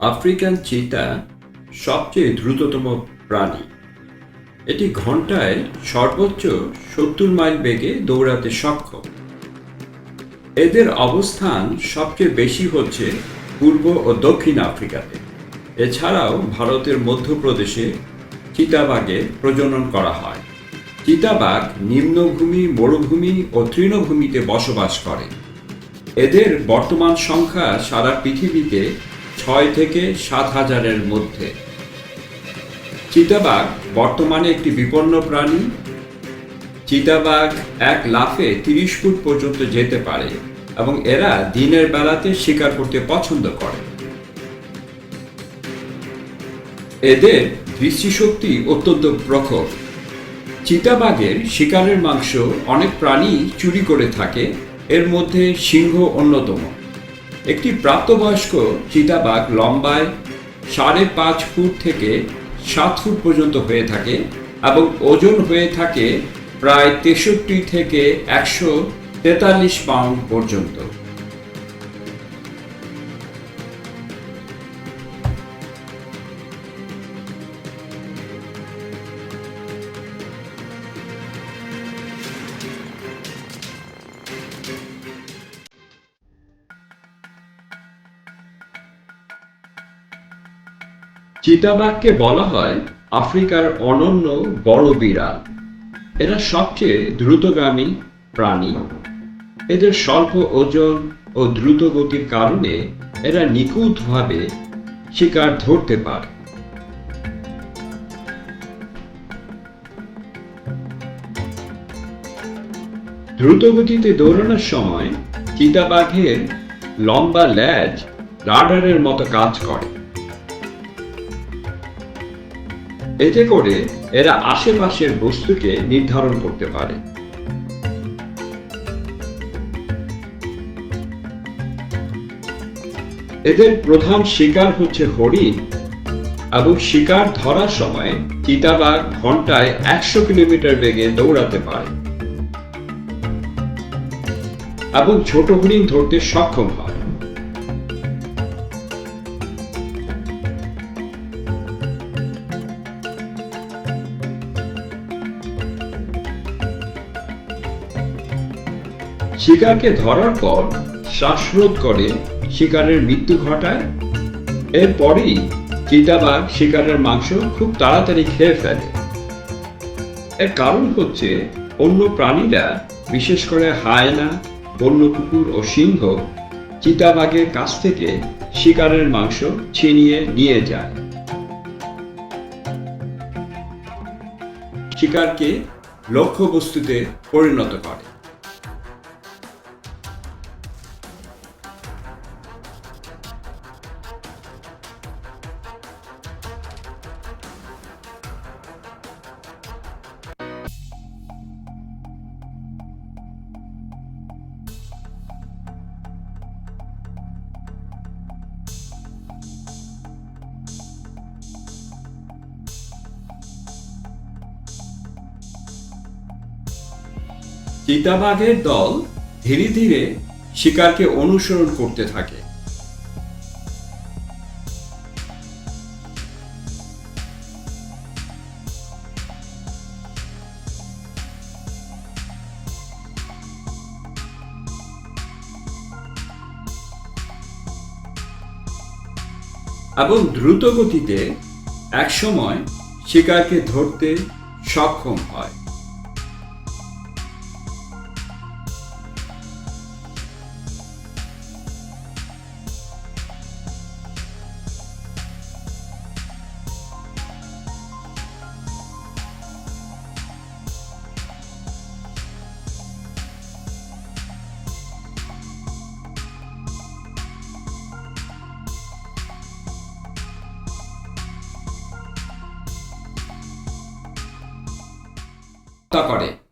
African চিতা সবচেয়ে দ্রুততম প্রাণী। এটি ঘন্টায় সর্বোচ্চ সত্তর মাইল বেগে দৌড়াতে সক্ষম। এদের অবস্থান সবচেয়ে বেশি হচ্ছে পূর্ব ও দক্ষিণ আফ্রিকাতে। এছাড়াও ভারতের মধ্যপ্রদেশে চিতাবাঘে প্রজনন করা হয়। চিতাবাঘ নিম্নভূমি, মরুভূমি ও তৃণভূমিতে বসবাস করে। এদের বর্তমান সংখ্যা সারা পৃথিবীতে ছয় থেকে সাত হাজারের মধ্যে। চিতাবাঘ বর্তমানে একটি বিপন্ন প্রাণী। চিতাবাঘ এক লাফে তিরিশ ফুট পর্যন্ত যেতে পারে এবং এরা দিনের বেলাতে শিকার করতে পছন্দ করে। এদের দৃষ্টিশক্তি অত্যন্ত প্রখর। চিতাবাঘের শিকারের মাংস অনেক প্রাণী চুরি করে থাকে, এর মধ্যে সিংহ অন্যতম। একটি প্রাপ্তবয়স্ক চিতাবাঘ লম্বায় সাড়ে পাঁচ ফুট থেকে সাত ফুট পর্যন্ত হয়ে থাকে এবং ওজন হয়ে থাকে প্রায় তেষট্টি থেকে একশো তেতাল্লিশ পাউন্ড পর্যন্ত। চিতাবাঘকে বলা হয় আফ্রিকার অনন্য বড় বিড়াল এরা সবচেয়ে দ্রুতগামী প্রাণী। এদের স্বল্প ওজন ও দ্রুত গতির কারণে এরা নিখুঁতভাবে শিকার ধরতে পারে। দ্রুত গতিতে দৌড়ানোর সময় চিতাবাঘের লম্বা ল্যাজ রাডারের মতো কাজ করে। এতে করে এরা আশেপাশের বস্তুকে নির্ধারণ করতে পারে। এদের প্রধান শিকার হচ্ছে হরিণ এবং শিকার ধরার সময় চিতাবাঘ ঘন্টায় একশো কিলোমিটার বেগে দৌড়াতে পারে এবং ছোট হরিণ ধরতে সক্ষম হয়। শিকারকে ধরার পর শ্বাসরোধ করে শিকারের মৃত্যু ঘটায়। এরপরই চিতাবাঘ শিকারের মাংস খুব তাড়াতাড়ি খেয়ে ফেলে। এর কারণ হচ্ছে অন্য প্রাণীরা, বিশেষ করে হায়না, বন্য কুকুর ও সিংহ, চিতাবাঘের কাছ থেকে শিকারের মাংস ছিনিয়ে নিয়ে যায়। শিকারকে লক্ষ্যবস্তুতে পরিণত করে। চিতাবাঘের দল ধীরে ধীরে শিকারকে অনুসরণ করতে থাকে। এবং দ্রুত গতিতে একসময় শিকারকে ধরতে সক্ষম হয়। করে।